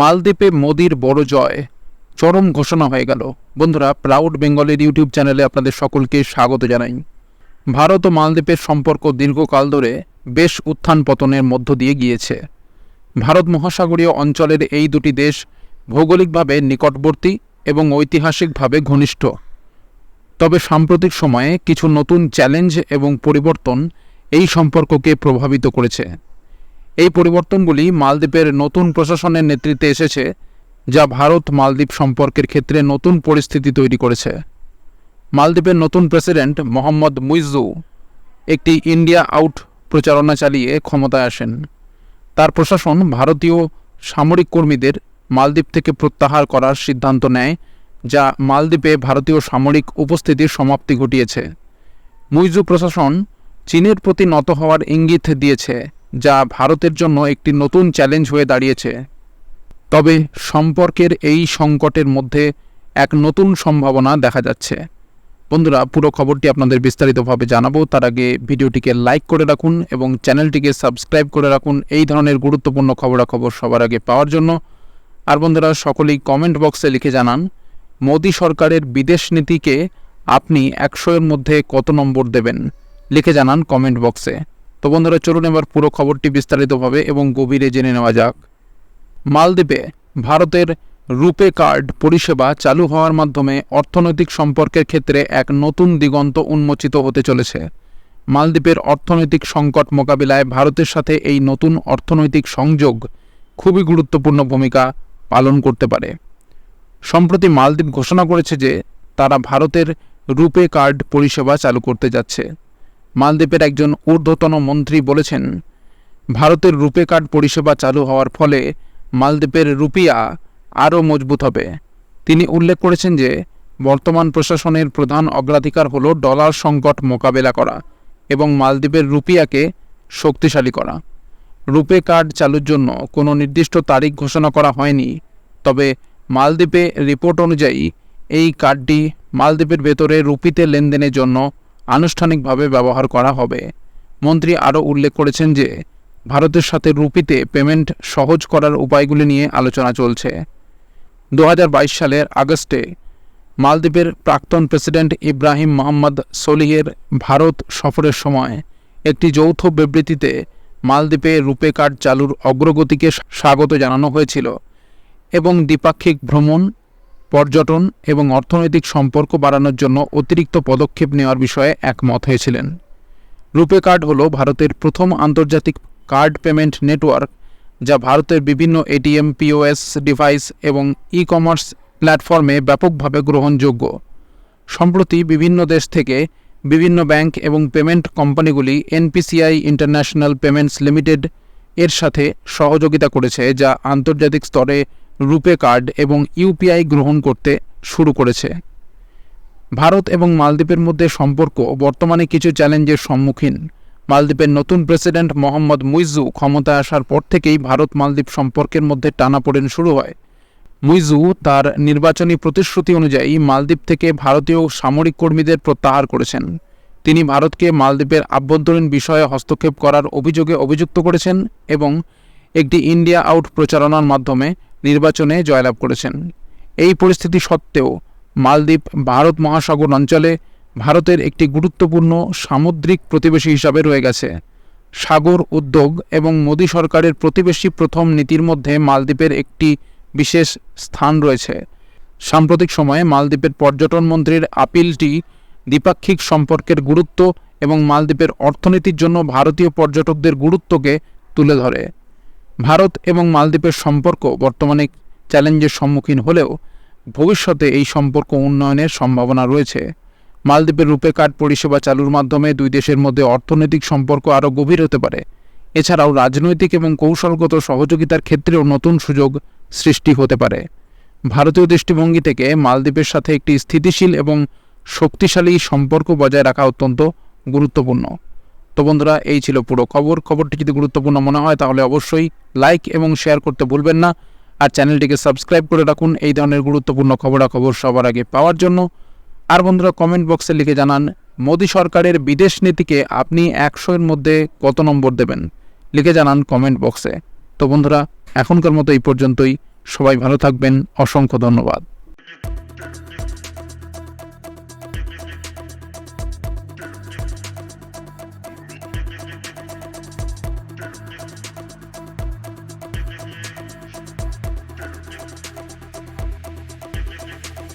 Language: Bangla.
মালদ্বীপে মোদির বড় জয়। চরম ঘোষণা হয়ে গেল। বন্ধুরা প্রাউড বেঙ্গলের ইউটিউব চ্যানেলে আপনাদের সকলকে স্বাগত জানাই। ভারত ও মালদ্বীপের সম্পর্ক দীর্ঘকাল ধরে বেশ উত্থান পতনের মধ্য দিয়ে গিয়েছে। ভারত মহাসাগরীয় অঞ্চলের এই দুটি দেশ ভৌগোলিকভাবে নিকটবর্তী এবং ঐতিহাসিকভাবে ঘনিষ্ঠ। তবে সাম্প্রতিক সময়ে কিছু নতুন চ্যালেঞ্জ এবং পরিবর্তন এই সম্পর্ককে প্রভাবিত করেছে। এই পরিবর্তনগুলি মালদ্বীপের নতুন প্রশাসনের নেতৃত্বে এসেছে, যা ভারত মালদ্বীপ সম্পর্কের ক্ষেত্রে নতুন পরিস্থিতি তৈরি করেছে। মালদ্বীপের নতুন প্রেসিডেন্ট মোহাম্মদ মুইজু একটি ইন্ডিয়া আউট প্রচারণা চালিয়ে ক্ষমতায় আসেন। তার প্রশাসন ভারতীয় সামরিক কর্মীদের মালদ্বীপ থেকে প্রত্যাহার করার সিদ্ধান্ত নেয়, যা মালদ্বীপে ভারতীয় সামরিক উপস্থিতির সমাপ্তি ঘটিয়েছে। মুইজু প্রশাসন চীনের প্রতি নত হওয়ার ইঙ্গিত দিয়েছে যা ভারতের জন্য একটি নতুন চ্যালেঞ্জ হয়ে দাঁড়িয়েছে। তবে সম্পর্কের এই সংকটের মধ্যে এক নতুন সম্ভাবনা দেখা যাচ্ছে। বন্ধুরা, পুরো খবরটি আপনাদের বিস্তারিতভাবে জানাব। তার আগে ভিডিওটিকে লাইক করে রাখুন এবং চ্যানেলটিকে সাবস্ক্রাইব করে রাখুন। এই ধরনের গুরুত্বপূর্ণ খবরাখবর সবার আগে পাওয়ার জন্য। আর বন্ধুরা, সকলেই কমেন্ট বক্সে লিখে জানান, মোদী সরকারের বিদেশ নীতিকে আপনি একশোয়ের মধ্যে কত নম্বর দেবেন? লিখে জানান কমেন্ট বক্সে। তো বন্ধুরা, চলুন এবার পুরো খবরটি বিস্তারিতভাবে এবং গভীরে জেনে নেওয়া যাক। মালদ্বীপে ভারতের রুপে কার্ড পরিষেবা চালু হওয়ার মাধ্যমে অর্থনৈতিক সম্পর্কের ক্ষেত্রে এক নতুন দিগন্ত উন্মোচিত হতে চলেছে। মালদ্বীপের অর্থনৈতিক সংকট মোকাবিলায় ভারতের সাথে এই নতুন অর্থনৈতিক সংযোগ খুবই গুরুত্বপূর্ণ ভূমিকা পালন করতে পারে। সম্প্রতি মালদ্বীপ ঘোষণা করেছে যে, তারা ভারতের রুপে কার্ড পরিষেবা চালু করতে যাচ্ছে। মালদ্বীপের একজন ঊর্ধ্বতন মন্ত্রী বলেছেন, ভারতের রুপে কার্ড পরিষেবা চালু হওয়ার ফলে মালদ্বীপের রুপিয়া আরও মজবুত হবে। তিনি উল্লেখ করেছেন যে, বর্তমান প্রশাসনের প্রধান অগ্রাধিকার হল ডলার সংকট মোকাবেলা করা এবং মালদ্বীপের রুপিয়াকে শক্তিশালী করা। রুপে কার্ড চালুর জন্য কোনো নির্দিষ্ট তারিখ ঘোষণা করা হয়নি, তবে মালদ্বীপে রিপোর্ট অনুযায়ী এই কার্ডটি মালদ্বীপের ভেতরে রুপিতে লেনদেনের জন্য আনুষ্ঠানিকভাবে ব্যবহার করা হবে। মন্ত্রী আরও উল্লেখ করেছেন যে, ভারতের সাথে রুপিতে পেমেন্ট সহজ করার উপায়গুলি নিয়ে আলোচনা চলছে। দু হাজার বাইশ সালের আগস্টে মালদ্বীপের প্রাক্তন প্রেসিডেন্ট ইব্রাহিম মোহাম্মদ সোলিহের ভারত সফরের সময় একটি যৌথ বিবৃতিতে মালদ্বীপে রুপে কার্ড চালুর অগ্রগতিকে স্বাগত জানানো হয়েছিল এবং দ্বিপাক্ষিক ভ্রমণ পর্যটন এবং অর্থনৈতিক সম্পর্ক বাড়ানোর জন্য অতিরিক্ত পদক্ষেপ নেওয়ার বিষয়ে একমত হয়েছিলেন। রুপে কার্ড হল ভারতের প্রথম আন্তর্জাতিক কার্ড পেমেন্ট নেটওয়ার্ক, যা ভারতের বিভিন্ন এটিএম, পিওএস ডিভাইস এবং ই কমার্স প্ল্যাটফর্মে ব্যাপকভাবে গ্রহণযোগ্য। সম্প্রতি বিভিন্ন দেশ থেকে বিভিন্ন ব্যাংক এবং পেমেন্ট কোম্পানিগুলি এনপিসিআই ইন্টারন্যাশনাল পেমেন্টস লিমিটেড এর সাথে সহযোগিতা করেছে, যা আন্তর্জাতিক স্তরে রুপে কার্ড এবং ইউপিআই গ্রহণ করতে শুরু করেছে। ভারত এবং মালদ্বীপের মধ্যে সম্পর্ক, বর্তমানে কিছু চ্যালেঞ্জের সম্মুখীন। মালদ্বীপের নতুন প্রেসিডেন্ট মোহাম্মদ মুইজু ক্ষমতায় আসার পর থেকেই ভারত মালদ্বীপ সম্পর্কের মধ্যে টানাপোড়েন শুরু হয়। মুইজু তার নির্বাচনী প্রতিশ্রুতি অনুযায়ী মালদ্বীপ থেকে ভারতীয় সামরিক কর্মীদের প্রত্যাহার করেছেন। তিনি ভারতকে মালদ্বীপের আভ্যন্তরীণ বিষয়ে হস্তক্ষেপ করার অভিযোগে অভিযুক্ত করেছেন এবং একটি ইন্ডিয়া আউট প্রচারণার মাধ্যমে নির্বাচনে জয়লাভ করেছেন। এই পরিস্থিতি সত্ত্বেও মালদ্বীপ ভারত মহাসাগর অঞ্চলে ভারতের একটি গুরুত্বপূর্ণ সামুদ্রিক প্রতিবেশী হিসাবে রয়ে গেছে। সাগর উদ্যোগ এবং মোদী সরকারের প্রতিবেশী প্রথম নীতির মধ্যে মালদ্বীপের একটি বিশেষ স্থান রয়েছে। সাম্প্রতিক সময়ে মালদ্বীপের পর্যটন মন্ত্রীর আপিলটি দ্বিপাক্ষিক সম্পর্কের গুরুত্ব এবং মালদ্বীপের অর্থনীতির জন্য ভারতীয় পর্যটকদের গুরুত্বকে তুলে ধরে। ভারত এবং মালদ্বীপের সম্পর্ক বর্তমানে চ্যালেঞ্জের সম্মুখীন হলেও ভবিষ্যতে এই সম্পর্ক উন্নয়নের সম্ভাবনা রয়েছে। মালদ্বীপের রূপে কার্ড পরিষেবা চালুর মাধ্যমে দুই দেশের মধ্যে অর্থনৈতিক সম্পর্ক আরও গভীর হতে পারে। এছাড়াও রাজনৈতিক এবং কৌশলগত সহযোগিতার ক্ষেত্রেও নতুন সুযোগ সৃষ্টি হতে পারে। ভারতীয় দৃষ্টিভঙ্গি থেকে মালদ্বীপের সাথে একটি স্থিতিশীল এবং শক্তিশালী সম্পর্ক বজায় রাখা অত্যন্ত গুরুত্বপূর্ণ। তো বন্ধুরা, এই ছিল পুরো খবর। খবরটি যদি গুরুত্বপূর্ণ মনে হয়, তাহলে অবশ্যই লাইক এবং শেয়ার করতে ভুলবেন না। আর চ্যানেলটিকে সাবস্ক্রাইব করে রাখুন। এই ধরনের গুরুত্বপূর্ণ খবরাখবর সবার আগে পাওয়ার জন্য। আর বন্ধুরা কমেন্ট বক্সে লিখে জানান, মোদী সরকারের বিদেশ নীতিকে আপনি একশোর মধ্যে কত নম্বর দেবেন? লিখে জানান কমেন্ট বক্সে তো বন্ধুরা, এখনকার মতো এই পর্যন্তই। সবাই ভালো থাকবেন। অসংখ্য ধন্যবাদ।